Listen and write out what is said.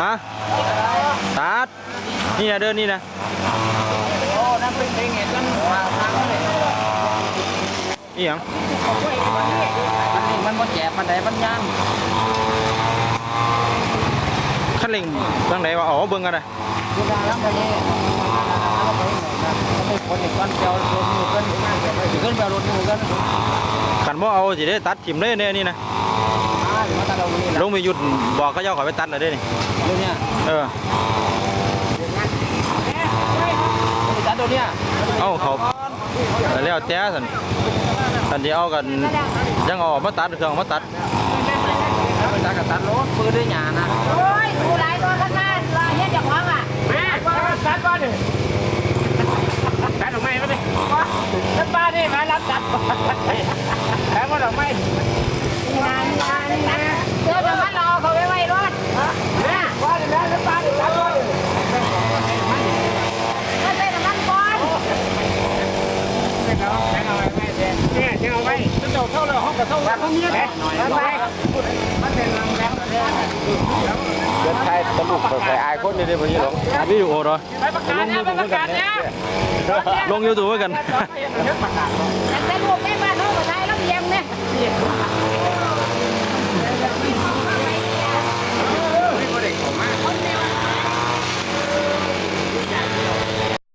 ฮะตัดนี่นะเดินนี่นะโอ้นั่นเป็นเพลงเห็นกันทางเลยนี่หยังมันนี่มันบ่แจกมันใดมันย่างขั้นเร่งทางไหนวะอ๋อเบิ่งกันเลยกูด่าแล้วก็นี่แล้วไปไหนนะไม่คนอีกคนเดียวรถมือกันอยู่กันแบบรถมือกันขันบ่เอาสิได้ตัดทิมเลยเนี่ยนี่นะ ละลงมีหยุดบอกเขาเจ้าขอไปตัดเลยเด้นี่เดี๋ยวนี้เออจัดเดี๋ยวนี้เอาเขาแล้วแต่สันสันที่เอากันยังเอาออกมาตัดเครื่องเอามาตัดมันจัดกับตัดรถปืนด้วยหยานะโอ้ยดูหลายตัวข้างหน้าลายเนี่ยจากหวังอะแม่ตัดก่อนดิตัดออกไม่ไม่ดิตัดบ้านนี่มารับตัดแทงมันออกไม่ งานงานงานเดี๋ยวจะมารอเขาไว้ไว้รถ เนี่ยบ้านนี่ตัดบ้านนี่ตัดก่อน ก็ใส่น้ำมันก่อน เนี่ยจะเอาไว้จะเท่าเลยห้องกับเท่าห้องนี้แหละไปมันเป็นรังแล้ว เดินไทยตลุกไปไอ้คนนี่ได้พอดีหรอวิดีโอเหรอระกาศเนี่ยไปประกาศเนี่ยลงยูทูบไว้กัน